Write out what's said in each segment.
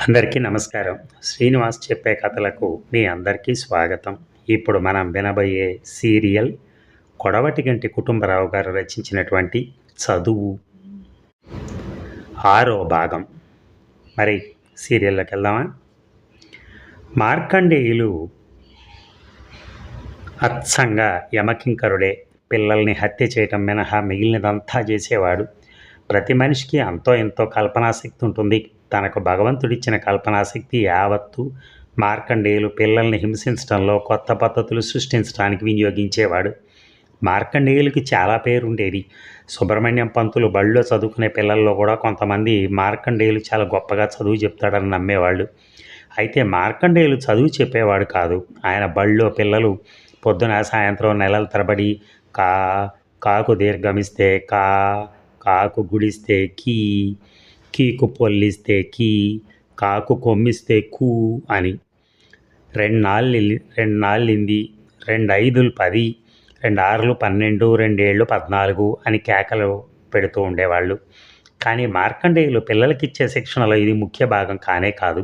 అందరికీ నమస్కారం. శ్రీనివాస్ చెప్పే కథలకు మీ అందరికీ స్వాగతం. ఇప్పుడు మనం వినబోయే సీరియల్ కొడవటి గంటి కుటుంబరావు గారు రచించినటువంటి చదువు. ఆరో భాగం. మరి సీరియల్లోకి వెళ్దామా? మార్కండేయులు అచ్చంగా యమకింకరుడే పిల్లల్ని హత్య చేయటం మినహా మిగిలినదంతా చేసేవాడు. ప్రతి మనిషికి అంతో ఎంతో కల్పనాశక్తి ఉంటుంది. తనకు భగవంతుడిచ్చిన కల్పనాశక్తి యావత్తు మార్కండేయులు పిల్లల్ని హింసించడంలో కొత్త పద్ధతులు సృష్టించడానికి వినియోగించేవాడు. మార్కండేయులకి చాలా పేరు ఉండేది సుబ్రహ్మణ్యం పంతులు బళ్ళో చదువుకునే పిల్లల్లో కూడా కొంతమంది మార్కండేయులు చాలా గొప్పగా చదువు చెప్తాడని నమ్మేవాళ్ళు. అయితే మార్కండేయులు చదువు చెప్పేవాడు కాదు. ఆయన బళ్ళో పిల్లలు పొద్దున సాయంత్రం నెలల తరబడి కా కాకు దీర్ఘమిస్తే కా కాకు గుడిస్తే కీ కీకు పొల్లిస్తే కీ కాకు కొమ్మిస్తే కూ అని. రెండు నాళ్ళు రెండు నాళ్ళింది రెండు ఐదులు పది రెండు ఆరులు పన్నెండు రెండేళ్ళు పద్నాలుగు అని కేకలు పెడుతూ ఉండేవాళ్ళు. కానీ మార్కండేయులు పిల్లలకి ఇచ్చే శిక్షణలో ఇది ముఖ్య భాగం కానే కాదు.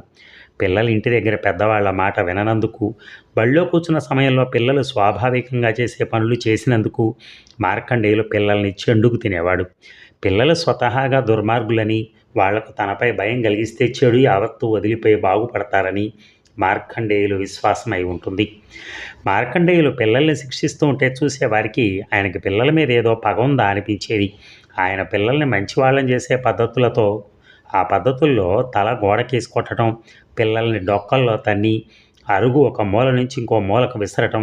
పిల్లలు ఇంటి దగ్గర పెద్దవాళ్ళ మాట విననందుకు బళ్ళో కూర్చున్న సమయంలో పిల్లలు స్వాభావికంగా చేసే పనులు చేసినందుకు మార్కండేయులు పిల్లల్ని చెండుకు తినేవాడు. పిల్లలు స్వతహాగా దుర్మార్గులని వాళ్ళకు తనపై భయం కలిగిస్తే చెడు యావత్తు వదిలిపోయి బాగుపడతారని మార్కండేయులు విశ్వాసమై ఉంటుంది. మార్కండేయులు పిల్లల్ని శిక్షిస్తూ ఉంటే చూసేవారికి ఆయనకి పిల్లల మీద ఏదో పగ ఉందా అనిపించేది. ఆయన పిల్లల్ని మంచివాళ్ళని చేసే పద్ధతులతో ఆ పద్ధతుల్లో తల గోడకేసి కొట్టడం పిల్లల్ని డొక్కల్లో తన్ని అరుగు ఒక మూల నుంచి ఇంకో మూలకు విసరటం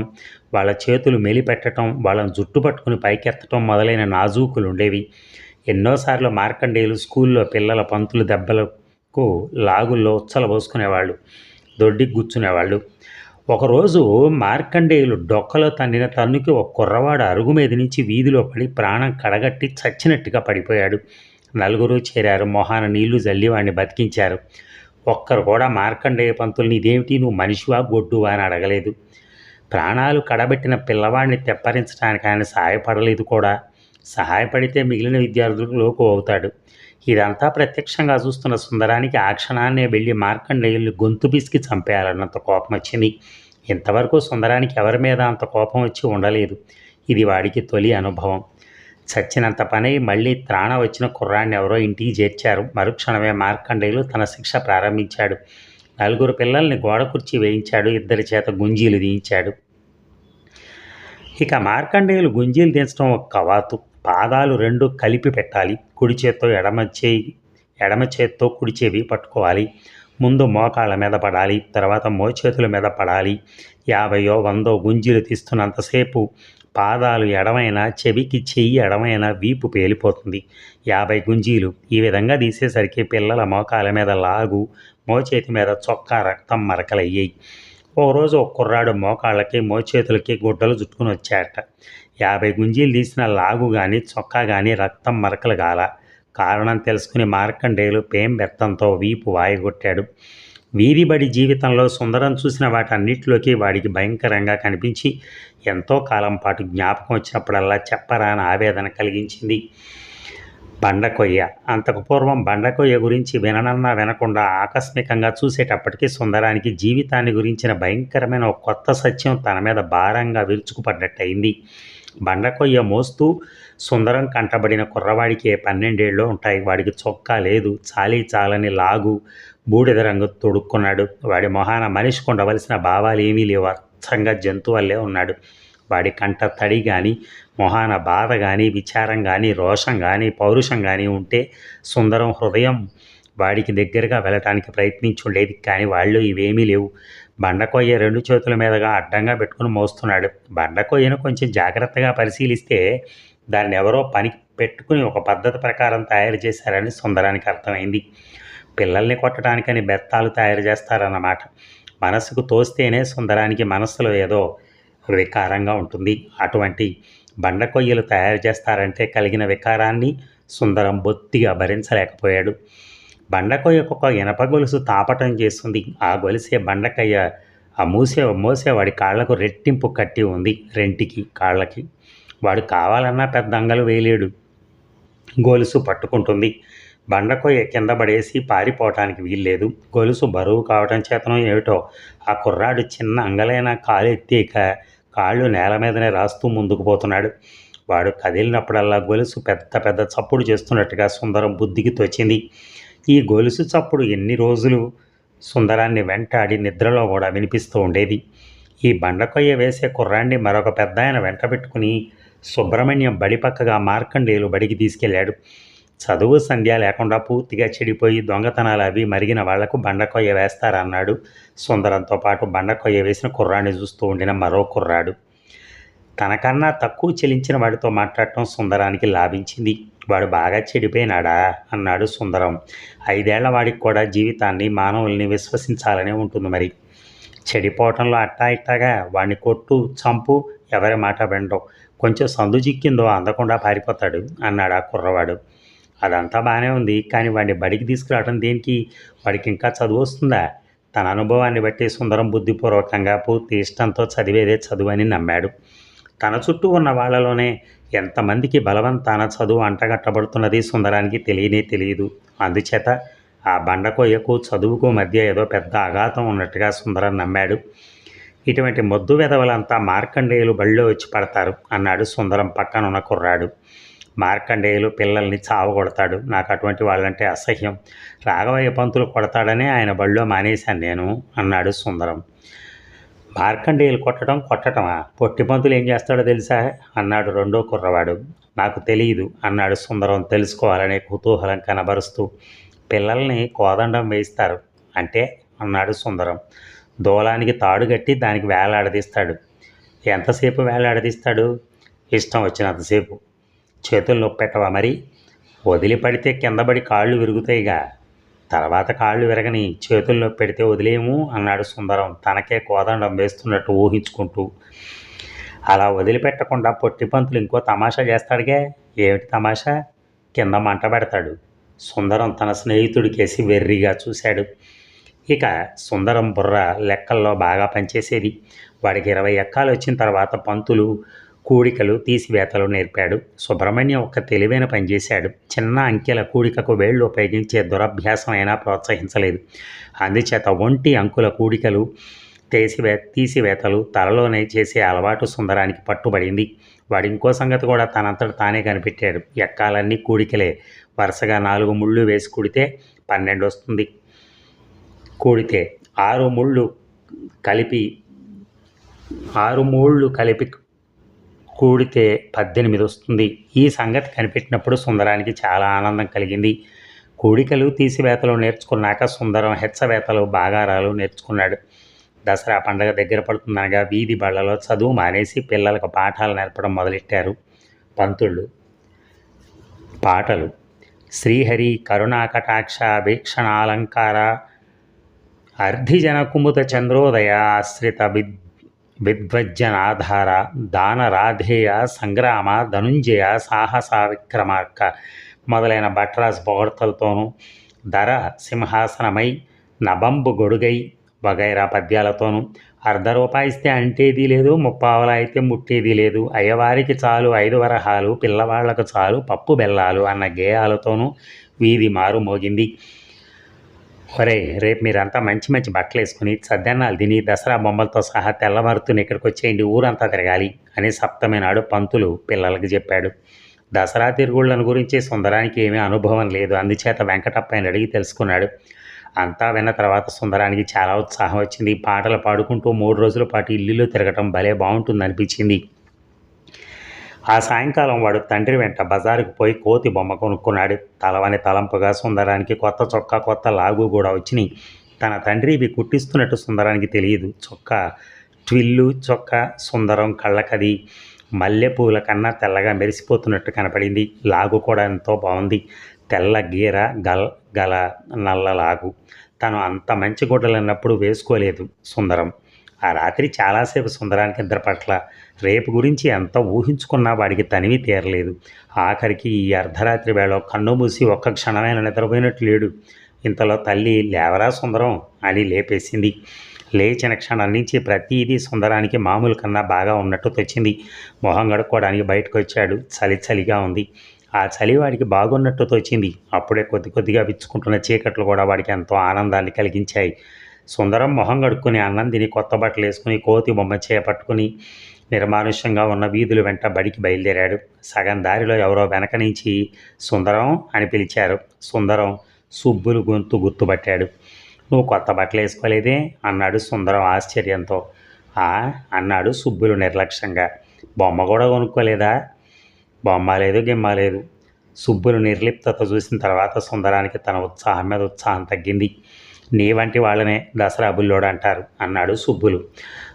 వాళ్ళ చేతులు మెలిపెట్టడం వాళ్ళని జుట్టు పట్టుకుని పైకెత్తటం మొదలైన నాజూకులు ఉండేవి ఎన్నోసార్లు మార్కండేయులు స్కూల్లో పిల్లల పంతులు దెబ్బలకు లాగుల్లో ఉచ్చల పోసుకునేవాళ్ళు దొడ్డి గుచ్చునేవాళ్ళు. ఒకరోజు మార్కండేయులు డొక్కలో తన్నిన తన్నుకి ఒక కుర్రవాడు అరుగు మీద నుంచి వీధిలో పడి ప్రాణం కడగట్టి చచ్చినట్టుగా పడిపోయాడు. నలుగురు చేరారు మొహాన నీళ్ళు జల్లి వాడిని బతికించారు. ఒక్కరు కూడా మార్కండేయ పంతుల్ని ఇదేమిటి నువ్వు మనిషివా గొడ్డువా అని అడగలేదు. ప్రాణాలు కడబెట్టిన పిల్లవాడిని తెప్పరించడానికి ఆయన సహాయపడలేదు కూడా. సహాయపడితే మిగిలిన విద్యార్థులకు లోకు అవుతాడు. ఇదంతా ప్రత్యక్షంగా చూస్తున్న సుందరానికి ఆ క్షణాన్నే వెళ్ళి మార్కండేయుల్ని గొంతు పిసికి చంపేయాలన్నంత కోపం వచ్చింది. ఇంతవరకు సుందరానికి ఎవరి మీద అంత కోపం వచ్చి ఉండలేదు. ఇది వాడికి తొలి అనుభవం. చచ్చినంత పని మళ్ళీ త్రాణ వచ్చిన కుర్రాన్ని ఎవరో ఇంటికి చేర్చారు. మరుక్షణమే మార్కండేయులు తన శిక్ష ప్రారంభించాడు. నలుగురు పిల్లల్ని గోడ కుర్చీ వేయించాడు. ఇద్దరి చేత గుంజీలు తీయించాడు. ఇక మార్కండేయులు గుంజీలు దించడం ఒక కవాతు. పాదాలు రెండు కలిపి పెట్టాలి. కుడి చేత్తో ఎడమ చేయి ఎడమ చేత్తో కుడి చెవి పట్టుకోవాలి. ముందు మోకాళ్ళ మీద పడాలి. తర్వాత మోచేతుల మీద పడాలి. యాభయో వందో గుంజీలు తీస్తున్నంతసేపు పాదాలు ఎడమైన చెవికి చెయ్యి ఎడమైన వీపు పేలిపోతుంది. యాభై గుంజీలు ఈ విధంగా తీసేసరికి పిల్లల మోకాల మీద లాగు మోచేతి మీద చొక్కా రక్తం మరకలయ్యాయి. ఓ రోజు ఒక కుర్రాడు మోకాళ్ళకి మోచేతులకి గుడ్డలు చుట్టుకుని వచ్చాట యాభై గుంజీలు తీసిన లాగు కానీ చొక్కా కానీ రక్తం మరకలు గాల. కారణం తెలుసుకుని మార్కండేయులు పేం బెత్తంతో వీపు వాయగొట్టాడు. వీధిబడి జీవితంలో సుందరం చూసిన వాటన్నిటిలోకి వాడికి భయంకరంగా కనిపించి ఎంతో కాలం పాటు జ్ఞాపకం వచ్చినప్పుడల్లా చెప్పరాని ఆవేదన కలిగించింది. బండకొయ్య. అంతకు పూర్వం బండకొయ్య గురించి విననన్నా వినకుండా ఆకస్మికంగా చూసేటప్పటికీ సుందరానికి జీవితాన్ని గురించిన భయంకరమైన ఒక కొత్త సత్యం తన మీద భారంగా విరుచుకుపడ్డట్టయింది. బండకొయ్య మోస్తూ సుందరం కంటబడిన కుర్రవాడికి పన్నెండేళ్ళు ఉంటాయి? వాడికి చొక్కా లేదు చాలీ చాలని లాగు బూడిద రంగు తొడుక్కున్నాడు. వాడి మొహాన మనిషికి ఉండవలసిన భావాలు ఏమీ లేవు. అచ్చంగా జంతువల్లే ఉన్నాడు. వాడి కంట తడి కానీ మొహాన బాధ కానీ విచారం కానీ రోషం కానీ పౌరుషం కానీ ఉంటే సుందరం హృదయం వాడికి దగ్గరగా వెళ్ళటానికి ప్రయత్నించుండేది కానీ వాళ్ళు ఇవేమీ లేవు. బండకొయ్య రెండు చేతుల మీదుగా అడ్డంగా పెట్టుకుని మోస్తున్నాడు. బండకొయ్యను కొంచెం జాగ్రత్తగా పరిశీలిస్తే దాన్ని ఎవరో పని పెట్టుకుని ఒక పద్ధతి ప్రకారం తయారు చేశారని సుందరానికి అర్థమైంది. పిల్లల్ని కొట్టడానికని బెత్తాలు తయారు చేస్తారన్నమాట. మనసుకు తోస్తేనే సుందరానికి మనస్సులో ఏదో వికారంగా ఉంటుంది. అటువంటి బండ కొయ్యలు తయారు చేస్తారంటే కలిగిన వికారాన్ని సుందరం బొత్తిగా భరించలేకపోయాడు. బండకోయ ఒక ఇనప గొలుసు తాపటం చేస్తుంది. ఆ గొలిసే బండకయ్య ఆ మూసే మూసే వాడి కాళ్ళకు రెట్టింపు కట్టి ఉంది రెంటికి కాళ్ళకి. వాడు కావాలన్నా పెద్ద అంగలు వేయలేడు. గొలుసు పట్టుకుంటుంది. బండకొయ్య కింద పడేసి పారిపోవటానికి వీల్లేదు. గొలుసు బరువు కావటం చేతనం ఏమిటో ఆ కుర్రాడు చిన్న అంగలైన కాలు ఎత్తేక కాళ్ళు నేల మీదనే రాస్తూ ముందుకు పోతున్నాడు. వాడు కదిలినప్పుడల్లా గొలుసు పెద్ద పెద్ద చప్పుడు చేస్తున్నట్టుగా సుందరం బుద్ధికి తోచింది. ఈ గొలుసు చప్పుడు ఎన్ని రోజులు సుందరాన్ని వెంటాడి నిద్రలో కూడా వినిపిస్తూ ఉండేది. ఈ బండకొయ్య వేసే కుర్రాన్ని మరొక పెద్ద ఆయన వెంట పెట్టుకుని సుబ్రహ్మణ్యం బడి పక్కగా మార్కండేయులు బడికి తీసుకెళ్ళాడు. చదువు సంధ్య లేకుండా పూర్తిగా చెడిపోయి దొంగతనాలు అవి మరిగిన వాళ్ళకు బండకొయ్య వేస్తారన్నాడు. సుందరంతో పాటు బండకొయ్య వేసిన కుర్రాన్ని చూస్తూ ఉండిన మరో కుర్రాడు. తనకన్నా తక్కువ చెలించిన వాడితో మాట్లాడటం సుందరానికి లాభించింది. వాడు బాగా చెడిపోయినాడా? అన్నాడు సుందరం. ఐదేళ్ళ వాడికి కూడా జీవితాన్ని మానవుల్ని విశ్వసించాలనే ఉంటుంది మరి. చెడిపోవటంలో అట్టా ఇట్టాగా వాడిని కొట్టు చంపు ఎవరి మాట వినడం. కొంచెం సందు చిక్కిందో అందకుండా పారిపోతాడు అన్నాడు ఆ కుర్రవాడు. అదంతా బాగానే ఉంది కానీ వాడిని బడికి తీసుకురావడం దేనికి? వాడికి ఇంకా చదువు వస్తుందా? తన అనుభవాన్ని బట్టి సుందరం బుద్ధిపూర్వకంగా పూర్తి ఇష్టంతో చదివేదే చదువు అని నమ్మాడు. తన చుట్టూ ఉన్న వాళ్ళలోనే ఎంతమందికి బలవంతాన చదువు అంటగట్టబడుతున్నది సుందరానికి తెలియనే తెలియదు. అందుచేత ఆ బండకొయ్యకు చదువుకు మధ్య ఏదో పెద్ద అఘాతం ఉన్నట్టుగా సుందరం నమ్మాడు. ఇటువంటి మొద్దు వెధవలంతా మార్కండేయులు బళ్ళో వచ్చి పడతారు అన్నాడు సుందరం పక్కనున్న కుర్రాడు. మార్కండేయులు పిల్లల్ని చావగొడతాడు. నాకు అటువంటి వాళ్ళంటే అసహ్యం. రాఘవయ్య పంతులు కొడతాడనే ఆయన బళ్ళో మానేశాను నేను అన్నాడు సుందరం. మార్కండేయులు కొట్టడం కొట్టటమా? పొట్టి పంతులు ఏం చేస్తాడో తెలుసా? అన్నాడు రెండో కుర్రవాడు. నాకు తెలియదు అన్నాడు సుందరం తెలుసుకోవాలనే కుతూహలం కనబరుస్తూ. పిల్లల్ని కోదండం వేయిస్తారు అంటే అన్నాడు సుందరం. దూలానికి తాడు కట్టి దానికి వేలాడదీస్తాడు ఎంతసేపు వేలాడదీస్తాడు ఇష్టం వచ్చినంతసేపు. చేతులు నొప్పెట్టవా మరి? వదిలిపడితే కిందపడి కాళ్ళు విరుగుతాయిగా. తర్వాత కాళ్ళు విరగని చేతుల్లో పెడితే వదిలేము అన్నాడు సుందరం. తనకే కోదండం వేస్తున్నట్టు ఊహించుకుంటూ. అలా వదిలిపెట్టకుండా పొట్టి పంతులు ఇంకో తమాషా చేస్తాడుగా? ఏమిటి తమాషా? కింద మంట పెడతాడు. సుందరం తన స్నేహితుడికేసి వెర్రిగా చూశాడు. ఇక సుందరం బుర్ర లెక్కల్లో బాగా పనిచేసేది. వాడికి ఇరవై ఎక్కాలు వచ్చిన తర్వాత పంతులు కూడికలు తీసివేతలు నేర్పాడు. సుబ్రహ్మణ్యం ఒక తెలివైన పని చేశాడు. చిన్న అంకెల కూడికకు వేళ్ళు ఉపయోగించే దురభ్యాసం అయినా ప్రోత్సహించలేదు. అందుచేత ఒంటి అంకుల కూడికలు తీసివే తీసివేతలు తలలోనే చేసే అలవాటు సుందరానికి పట్టుబడింది. వాడు ఇంకో సంగతి కూడా తనంతట తానే కనిపెట్టాడు. ఎక్కాలన్నీ కూడికలే. వరుసగా నాలుగు ముళ్ళు వేసి కుడితే పన్నెండు వస్తుంది. కూడితే ఆరు ముళ్ళు కలిపి ఆరు మూళ్ళు కలిపి కూడితే పద్దెనిమిది వస్తుంది. ఈ సంగతి కనిపెట్టినప్పుడు సుందరానికి చాలా ఆనందం కలిగింది. కూడికలు తీసివేతలు నేర్చుకున్నాక సుందరం హెచ్చవేతలు బాగారాలు నేర్చుకున్నాడు. దసరా పండగ దగ్గర పడుతుందనగా వీధి బళ్ళలో చదువు మానేసి పిల్లలకు పాఠాలు నేర్పడం మొదలెట్టారు. పంతుళ్ళు పాటలు. శ్రీహరి కరుణాకటాక్ష వీక్షణాలంకార అర్ధిజన కుముద చంద్రోదయ ఆశ్రిత విద్ విద్వజ్జనాధార దానరాధేయ సంగ్రామ ధనుంజయ సాహస విక్రమార్క మొదలైన భట్రాస్ పొగడ్తలతోనూ ధర సింహాసనమై నబంబు గొడుగై వగైరా పద్యాలతోనూ అర్ధ రూపాయిస్తే అంటేది లేదు ముప్పావలా అయితే ముట్టేది లేదు అయ్యవారికి చాలు ఐదు వరహాలు పిల్లవాళ్ళకు చాలు పప్పు బెల్లాలు అన్న గేయాలతోనూ వీధి మారు మోగింది. ఒరే రేపు మీరంతా మంచి మంచి బట్టలు వేసుకుని సద్దన్నాలు తిని దసరా బొమ్మలతో సహా తెల్లవారుతూనే ఇక్కడికి వచ్చేయండి ఊరంతా తిరగాలి అని సప్తమైన నాడు పంతులు పిల్లలకి చెప్పాడు. దసరా తిరుగుళ్ళను గురించి సుందరానికి ఏమీ అనుభవం లేదు. అందుచేత వెంకటప్పని అడిగి తెలుసుకున్నాడు. అంతా విన్న తర్వాత సుందరానికి చాలా ఉత్సాహం వచ్చింది. పాటలు పాడుకుంటూ మూడు రోజుల పాటు ఇల్లులో తిరగటం భలే బాగుంటుంది అనిపించింది ఆ సాయంకాలం వాడు తండ్రి వెంట బజారుకు పోయి కోతి బొమ్మ కొనుక్కున్నాడు. తలవని తలంపుగా సుందరానికి కొత్త చొక్కా కొత్త లాగు కూడా వచ్చినాయి. తన తండ్రి ఇవి కుట్టిస్తున్నట్టు సుందరానికి తెలియదు. చొక్కా ట్విల్లు చొక్కా సుందరం కళ్ళకది మల్లెపూల కన్నా తెల్లగా మెరిసిపోతున్నట్టు కనపడింది. లాగు కూడా ఎంతో బాగుంది. తెల్ల గీర గల్ గల నల్ల లాగు. తను అంత మంచి గుడ్డలు అన్నప్పుడు వేసుకోలేదు సుందరం. ఆ రాత్రి చాలాసేపు సుందరానికి నిద్ర పట్ల రేపు గురించి ఎంత ఊహించుకున్నా వాడికి తనివి తీరలేదు. ఆఖరికి ఈ అర్ధరాత్రి వేళ కన్ను మూసి ఒక్క క్షణమైన నిద్రపోయినట్టు లేడు. ఇంతలో తల్లి లేవరా సుందరం అని లేపేసింది. లేచిన క్షణం నుంచి ప్రతిదీ సుందరానికి మామూలు కన్నా బాగా ఉన్నట్టు తెచ్చింది. మొహం గడుక్కోవడానికి బయటకు వచ్చాడు. చలి చలిగా ఉంది. ఆ చలి వాడికి బాగున్నట్టు తోచింది. అప్పుడే కొద్ది కొద్దిగా విచ్చుకుంటున్న చీకట్లు కూడా వాడికి ఎంతో ఆనందాన్ని కలిగించాయి. సుందరం మొహం కడుక్కుని అన్నం తిని కొత్త బట్టలు వేసుకుని కోతి బొమ్మ చేపట్టుకుని నిర్మానుష్యంగా ఉన్న వీధుల వెంట బడికి బయలుదేరాడు. సగం దారిలో ఎవరో వెనక నుంచి సుందరం అని పిలిచారు. సుందరం సుబ్బులు గొంతు గుర్తుపట్టాడు. నువ్వు కొత్త బట్టలు వేసుకోలేదే? అన్నాడు సుందరం ఆశ్చర్యంతో. ఆ అన్నాడు సుబ్బులు నిర్లక్ష్యంగా. బొమ్మ కూడా కొనుక్కోలేదా? బొమ్మ లేదు గిమ్మ లేదు. సుబ్బులు నిర్లిప్తత చూసిన తర్వాత సుందరానికి తన ఉత్సాహం మీద ఉత్సాహం తగ్గింది. నీ వంటి వాళ్ళనే దసరా బుల్లోడు అంటారు అన్నాడు సుబ్బులు.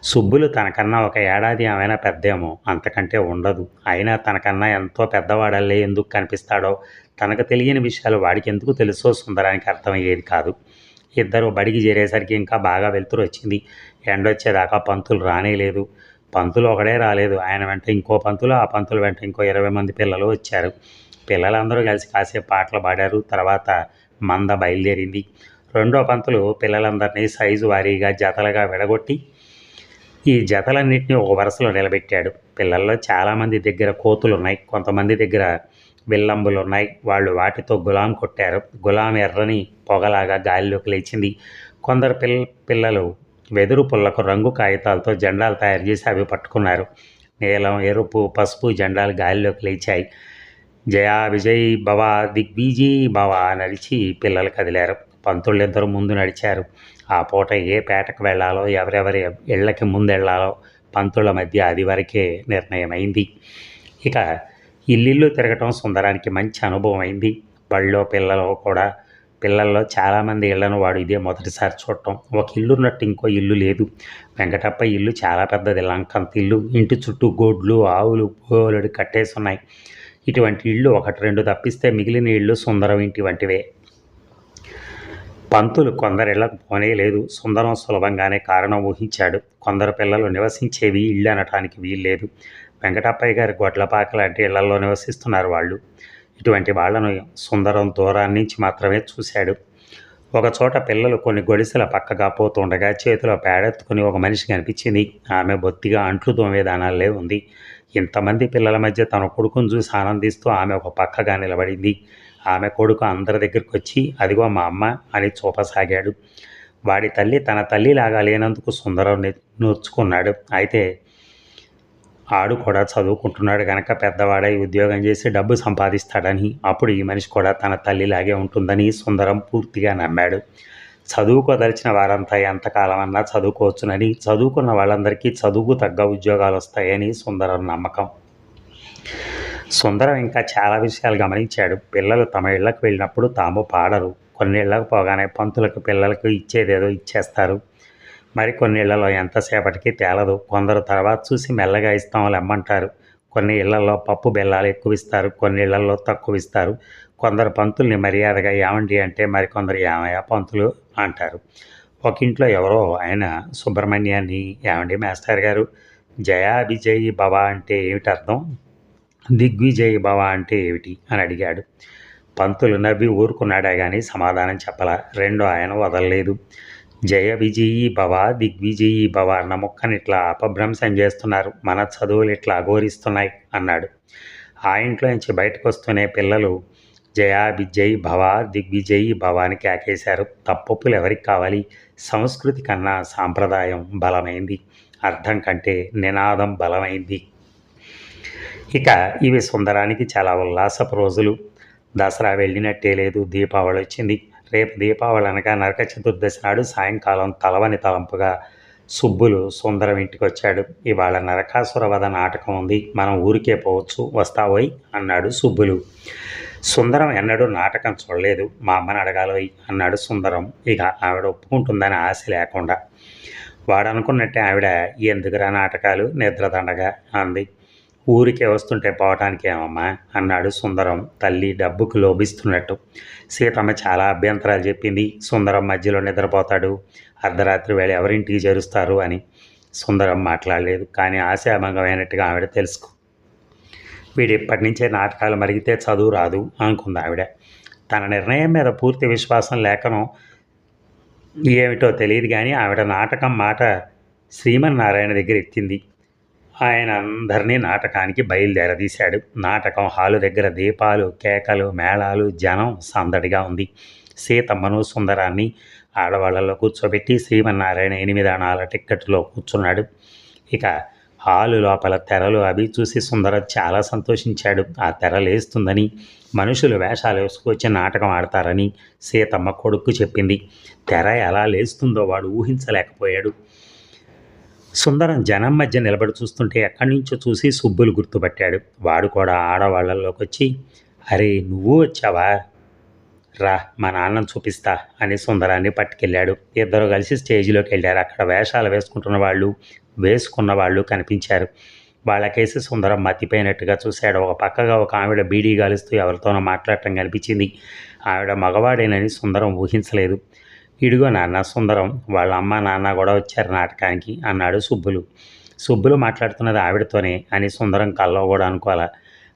సుబ్బులు తనకన్నా ఒక ఏడాది ఏమైనా పెద్దేమో అంతకంటే ఉండదు. అయినా తనకన్నా ఎంతో పెద్దవాడల్లే ఎందుకు కనిపిస్తాడో తనకు తెలియని విషయాలు వాడికి ఎందుకు తెలుసో సుందరానికి అర్థమయ్యేది కాదు. ఇద్దరు బడికి చేరేసరికి ఇంకా బాగా వెళ్తురు వచ్చింది. ఎండొచ్చేదాకా పంతులు రానేలేదు పంతులు ఒకడే రాలేదు. ఆయన వెంట ఇంకో పంతులు ఆ పంతులు వెంట ఇంకో ఇరవై మంది పిల్లలు వచ్చారు. పిల్లలందరూ కలిసి కాసేపు పాటలు పాడారు. తర్వాత మంద బయలుదేరింది. రెండో పంతులు పిల్లలందరినీ సైజు వారీగా జతలుగా విడగొట్టి ఈ జతలన్నింటినీ ఒక వరుసలో నిలబెట్టాడు. పిల్లల్లో చాలామంది దగ్గర కోతులు ఉన్నాయి కొంతమంది దగ్గర విల్లంబులు ఉన్నాయి వాళ్ళు వాటితో గులాం కొట్టారు. గులాం ఎర్రని పొగలాగా గాలిలోకి లేచింది. కొందరు పిల్ల పిల్లలు వెదురు పుల్లకు రంగు కాగితాలతో జెండాలు తయారు చేసి అవి పట్టుకున్నారు. నీలం ఎరుపు పసుపు జెండాలు గాలిలోకి లేచాయి. జయా విజయ్ భవ దిగ్విజయ్ భవ నడిచి పిల్లలు కదిలారు. పంతుళ్ళిద్దరూ ముందు నడిచారు. ఆ పూట ఏ పేటకు వెళ్ళాలో ఎవరెవరి ఇళ్ళకి ముందు వెళ్ళాలో పంతుల మధ్య అది వరకే నిర్ణయమైంది. ఇక ఇల్లు తిరగటం సుందరానికి మంచి అనుభవం అయింది బళ్ళో పిల్లలు కూడా పిల్లల్లో చాలామంది ఇళ్ళను వాడు ఇదే మొదటిసారి చూడటం. ఒక ఇల్లు ఉన్నట్టు ఇంకో ఇల్లు లేదు. వెంకటప్ప ఇల్లు చాలా పెద్దది. లంకంత ఇల్లు ఇంటి చుట్టూ గోడ్లు ఆవులు పోలుడు కట్టేసి ఉన్నాయి ఇటువంటి ఇళ్ళు ఒకటి రెండు తప్పిస్తే మిగిలిన ఇళ్ళు సుందరం ఇంటి వంటివే. పంతులు కొందరిళ్ళకు పోనేలేదు సుందరం సులభంగానే కారణం ఊహించాడు. కొందరు పిల్లలు నివసించేవి ఇళ్ళు అనటానికి వీల్లేదు. వెంకటప్పయ్య గారి గొడ్లపాక లాంటి ఇళ్ళలో నివసిస్తున్నారు వాళ్ళు. ఇటువంటి వాళ్ళను సుందరం దూరాన్ని నుంచి మాత్రమే చూశాడు. ఒకచోట పిల్లలు కొన్ని గొడిసెల పక్కగా పోతుండగా చేతిలో పేడెత్తుకుని ఒక మనిషి కనిపించింది. ఆమె బొత్తిగా అంట్లు తోమేదానాలే ఉంది. ఇంతమంది పిల్లల మధ్య తన కొడుకును చూసి ఆనందిస్తూ ఆమె ఒక పక్కగా నిలబడింది. ఆమె కొడుకు అందరి దగ్గరికి వచ్చి అదిగో మా అమ్మ అని చూపసాగాడు. వాడి తల్లి తన తల్లిలాగా లేనందుకు సుందరం నేర్చుకున్నాడు అయితే ఆడు కూడా చదువుకుంటున్నాడు కనుక పెద్దవాడై ఉద్యోగం చేసి డబ్బు సంపాదిస్తాడని అప్పుడు ఈ మనిషి కూడా తన తల్లిలాగే ఉంటుందని సుందరం పూర్తిగా నమ్మాడు. చదువుకోదలిచిన వారంతా ఎంతకాలమన్నా చదువుకోవచ్చునని చదువుకున్న వాళ్ళందరికీ చదువుకు తగ్గ ఉద్యోగాలు వస్తాయని సుందరం నమ్మకం. సుందరం ఇంకా చాలా విషయాలు గమనించాడు. పిల్లలు తమ ఇళ్ళకు వెళ్ళినప్పుడు తాము పాడరు. కొన్నిళ్ళకు పోగానే పంతులకు పిల్లలకు ఇచ్చేదేదో ఇచ్చేస్తారు. మరి కొన్నిళ్ళలో ఎంతసేపటికి తేలదు. కొందరు తర్వాత చూసి మెల్లగా ఇస్తాం లెమ్మంటారు. కొన్ని ఇళ్ళలో పప్పు బెల్లాలు ఎక్కువ ఇస్తారు కొన్ని ఇళ్ళలో తక్కువ ఇస్తారు కొందరు పంతుల్ని మర్యాదగా ఏమండి అంటే మరికొందరు ఏమయ్యా పంతులు అంటారు. ఒక ఇంట్లో ఎవరో ఆయన సుబ్రహ్మణ్యాన్ని ఏమండి మాస్టర్ గారు? జయా విజయ్ భవ అంటే ఏమిటి అర్థం దిగ్విజయ్ భవ అంటే ఏమిటి అని అడిగాడు. పంతులు నవ్వి ఊరుకున్నాడా కానీ సమాధానం చెప్పలా. రెండు ఆయన వదలలేదు. జయ విజయీ భవ దిగ్విజయీ భవ అన్న ముక్కని ఇట్లా అపభ్రంశం చేస్తున్నారు. మన చదువులు ఇట్లా అఘోరిస్తున్నాయి అన్నాడు. ఆ ఇంట్లో నుంచి బయటకు వస్తూనే పిల్లలు జయా విజయ్ భవ దిగ్విజయీ భవాని కేకేశారు. తప్పొప్పులు ఎవరికి కావాలి? సంస్కృతి కన్నా సాంప్రదాయం బలమైంది. అర్థం కంటే నినాదం బలమైంది. ఇక ఇవి సుందరానికి చాలా ఉల్లాసపు రోజులు. దసరా వెళ్ళినట్టే లేదు దీపావళి వచ్చింది. రేపు దీపావళి అనగా నరక చతుర్దశి నాడు సాయంకాలం తలవని తలంపుగా సుబ్బులు సుందరం ఇంటికి వచ్చాడు. ఇవాళ నరకాసుర వధ నాటకం ఉంది. మనం ఊరికే పోవచ్చు వస్తావోయ్ అన్నాడు సుబ్బులు. సుందరం ఎన్నడూ నాటకం చూడలేదు. మా అమ్మని అడగాలోయ్ అన్నాడు సుందరం. ఇక ఆవిడ ఒప్పుకుంటుందని ఆశ లేకుండా. వాడనుకున్నట్టే ఆవిడ ఎందుకురా నాటకాలు? నిద్రదండగా అంది. ఊరికే వస్తుంటే పోవటానికి ఏమమ్మా అన్నాడు సుందరం తల్లి డబ్బుకు లోభిస్తున్నట్టు సీతమ్మ చాలా అభ్యంతరాలు చెప్పింది. సుందరం మధ్యలో నిద్రపోతాడు. అర్ధరాత్రి వేళ ఎవరింటికి చేరుస్తారు అని. సుందరం మాట్లాడలేదు కానీ ఆశాభంగమైనట్టుగా ఆవిడ తెలుసుకో. వీడు ఇప్పటి నుంచే నాటకాలు మరిగితే చదువు రాదు అనుకుంది ఆవిడ. తన నిర్ణయం మీద పూర్తి విశ్వాసం లేకను ఏమిటో తెలియదు కానీ ఆవిడ నాటకం మాట శ్రీమన్నారాయణ దగ్గర ఎత్తింది. ఆయన అందరినీ నాటకానికి బయలుదేరదీశాడు. నాటకం హాలు దగ్గర దీపాలు కేకలు మేళాలు జనం సందడిగా ఉంది. సీతమ్మను సుందరాన్ని ఆడవాళ్ళలో కూర్చోబెట్టి శ్రీమన్నారాయణ ఎనిమిది అణాల టిక్కెట్లో కూర్చున్నాడు. ఇక హాలు లోపల తెరలు అవి చూసి సుందర చాలా సంతోషించాడు. ఆ తెర లేస్తుందని మనుషులు వేషాలు వేసుకొచ్చి నాటకం ఆడతారని సీతమ్మ కొడుకు చెప్పింది. తెర ఎలా లేస్తుందో వాడు ఊహించలేకపోయాడు. సుందరం జనం మధ్య నిలబడి చూస్తుంటే ఎక్కడి నుంచో చూసి సుబ్బులు గుర్తుపట్టాడు. వాడు కూడా ఆడవాళ్ళలోకి వచ్చి అరే నువ్వు వచ్చావా? రా మా నాన్నను చూపిస్తా అని సుందరాన్ని పట్టుకెళ్ళాడు. ఇద్దరు కలిసి స్టేజిలోకి వెళ్ళారు. అక్కడ వేషాలు వేసుకుంటున్న వాళ్ళు వేసుకున్న వాళ్ళు కనిపించారు. వాళ్ళకేసి సుందరం మతిపోయినట్టుగా చూశాడు. ఒక పక్కగా ఒక ఆవిడ బీడీ గాలుస్తూ ఎవరితోనో మాట్లాడటం కనిపించింది. ఆవిడ మగవాడేనని సుందరం ఊహించలేదు. ఇడిగో నాన్న సుందరం వాళ్ళ అమ్మ నాన్న కూడా వచ్చారు నాటకానికి అన్నాడు సుబ్బులు. సుబ్బులు మాట్లాడుతున్నది ఆవిడతోనే అని సుందరం కల్లో కూడా అనుకోవాలా?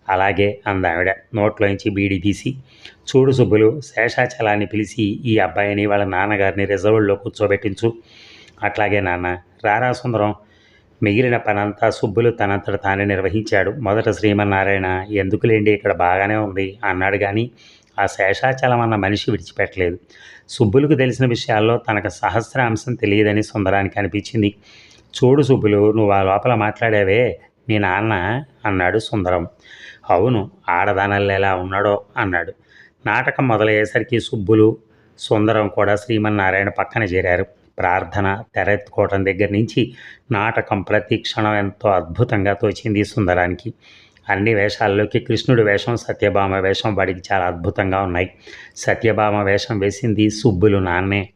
అలాగే అంది ఆవిడ నోట్లోంచి బీడి తీసి. చూడు సుబ్బులు శేషాచలాన్ని పిలిచి ఈ అబ్బాయిని వాళ్ళ నాన్నగారిని రిజర్వ్లో కూర్చోబెట్టించు. అట్లాగే నాన్న రారా సుందరం. మిగిలిన పనంతా సుబ్బులు తనంతట తానే నిర్వహించాడు. మొదట శ్రీమన్నారాయణ ఎందుకులేండి ఇక్కడ బాగానే ఉంది అన్నాడు కానీ ఆ శేషాచలం అన్న మనిషి విడిచిపెట్టలేదు. సుబ్బులకు తెలిసిన విషయాల్లో తనకు సహస్రాంశం తెలియదని సుందరానికి అనిపించింది. చూడు సుబ్బులు నువ్వు ఆ లోపల మాట్లాడావే మీ నాన్న అన్నాడు సుందరం. అవును ఆడదానల్లా ఎలా ఉన్నాడో అన్నాడు. నాటకం మొదలయ్యేసరికి సుబ్బులు సుందరం కూడా శ్రీమన్నారాయణ పక్కన చేరారు. ప్రార్థన తెరెత్తుకోవటం దగ్గర నుంచి నాటకం ప్రతి క్షణం ఎంతో అద్భుతంగా తోచింది సుందరానికి. అన్ని వేషాల్లోకి కృష్ణుడి వేషం సత్యభామ వేషం వాడికి చాలా అద్భుతంగా ఉన్నాయి. సత్యభామ వేషం వేసింది సుబ్బులు నాన్నే.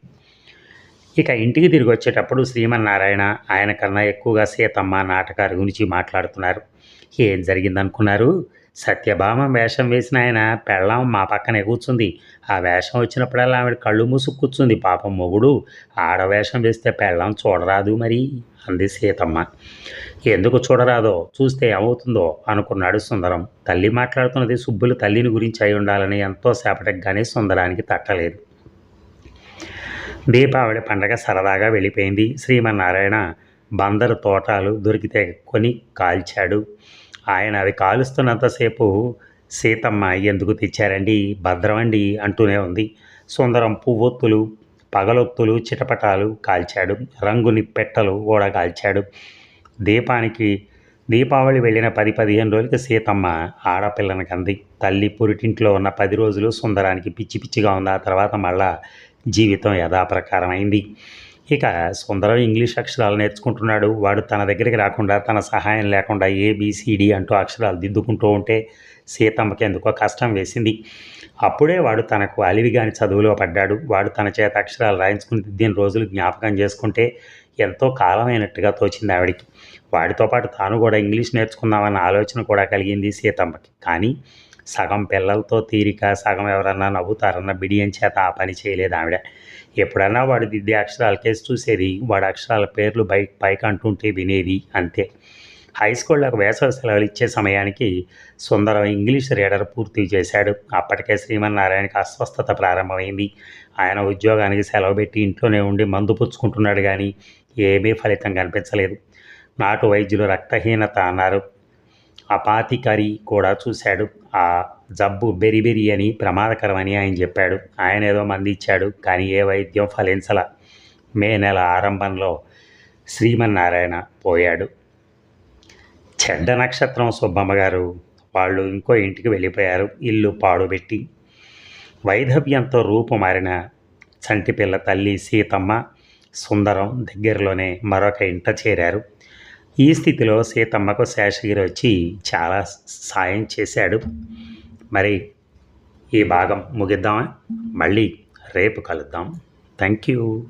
ఇక ఇంటికి తిరిగి వచ్చేటప్పుడు శ్రీమన్నారాయణ ఆయన కన్నా ఎక్కువగా సీతమ్మ నాటకాల గురించి మాట్లాడుతున్నారు. ఏం జరిగిందనుకున్నారు? సత్యభామ వేషం వేసిన ఆయన పెళ్ళాం మా పక్కనే కూర్చుంది. ఆ వేషం వచ్చినప్పుడల్లా ఆవిడ కళ్ళు మూసుకు కూర్చుంది. పాపం మొగుడు ఆడవేషం వేస్తే పెళ్ళాం చూడరాదు మరి. అంది సీతమ్మ. ఎందుకు చూడరాదో చూస్తే ఏమవుతుందో అనుకున్నాడు సుందరం. తల్లి మాట్లాడుతున్నది సుబ్బులు తల్లిని గురించి అయి ఉండాలని ఎంతో సేపటికి కానీ సుందరానికి తట్టలేదు. దీపావళి పండగ సరదాగా వెళ్ళిపోయింది. శ్రీమన్నారాయణ బందరు తోటాలు దొరికితే కొని కాల్చాడు. ఆయన అవి కాలుస్తున్నంతసేపు సీతమ్మ ఎందుకు తెచ్చారండి? భద్రమండి అంటూనే ఉంది. సుందరం పువ్వొత్తులు పగలొత్తులు చిటపటాలు కాల్చాడు. రంగుని పెట్టలు కూడా కాల్చాడు. దీపానికి దీపావళి వెళ్ళిన పది పదిహేను రోజులకి సీతమ్మ ఆడపిల్లనికి అంది తల్లి పురిటింట్లో ఉన్న పది రోజులు సుందరానికి పిచ్చి పిచ్చిగా ఉంది. ఆ తర్వాత మళ్ళా జీవితం యథాప్రకారం అయింది ఇక సుందరం ఇంగ్లీష్ అక్షరాలు నేర్చుకుంటున్నాడు. వాడు తన దగ్గరికి రాకుండా తన సహాయం లేకుండా ఏబిసిడి అంటూ అక్షరాలు దిద్దుకుంటూ ఉంటే సీతమ్మకి ఎందుకో కష్టం వేసింది. అప్పుడే వాడు తనకు అలివిగాని చదువులో పడ్డాడు. వాడు తన చేత అక్షరాలు రాయించుకుని దిద్దిన రోజులు జ్ఞాపకం చేసుకుంటే ఎంతో కాలమైనట్టుగా తోచింది ఆవిడికి. వాడితో పాటు తాను కూడా ఇంగ్లీష్ నేర్చుకుందామన్న ఆలోచన కూడా కలిగింది సీతమ్మకి. కానీ సగం పిల్లలతో తీరిక సగం ఎవరన్నా నవ్వుతారన్న బిడియం చేత ఆ పని చేయలేదు ఆవిడ. ఎప్పుడన్నా వాడు దిద్దే అక్షరాల కేసు చూసేది వాడు అక్షరాల పేర్లు బై పైకి అంటుంటే వినేది అంతే. హై స్కూళ్ళకు వేసవి సెలవులు ఇచ్చే సమయానికి సుందరం ఇంగ్లీష్ రీడర్ పూర్తి చేశాడు. అప్పటికే శ్రీమన్నారాయణకి అస్వస్థత ప్రారంభమైంది. ఆయన ఉద్యోగానికి సెలవు పెట్టి ఇంట్లోనే ఉండి మందు పుచ్చుకుంటున్నాడు కానీ ఏమీ ఫలితం కనిపించలేదు. నాటు వైద్యులు రక్తహీనత అన్నారు. అపాతికరి కూడా చూశాడు. ఆ జబ్బు బెరిబెరి అని ప్రమాదకరమని ఆయన చెప్పాడు. ఆయన ఏదో మంది ఇచ్చాడు కానీ ఏ వైద్యం ఫలించల. మే నెల ఆరంభంలో శ్రీమన్నారాయణ పోయాడు. చెడ్డ నక్షత్రం సుబ్బమ్మ గారు వాళ్ళు ఇంకో ఇంటికి వెళ్ళిపోయారు. ఇల్లు పాడుబెట్టి వైధవ్యంతో రూపు మారిన చంటిపిల్ల తల్లి సీతమ్మ సుందరం దగ్గరలోనే మరొక ఇంట చేరారు. ఈ స్థితిలో సీతమ్మకు శేషగిరి వచ్చి చాలా సాయం చేశాడు. మరి ఈ భాగం ముగిద్దామా? మళ్ళీ రేపు కలుద్దాం. Thank you.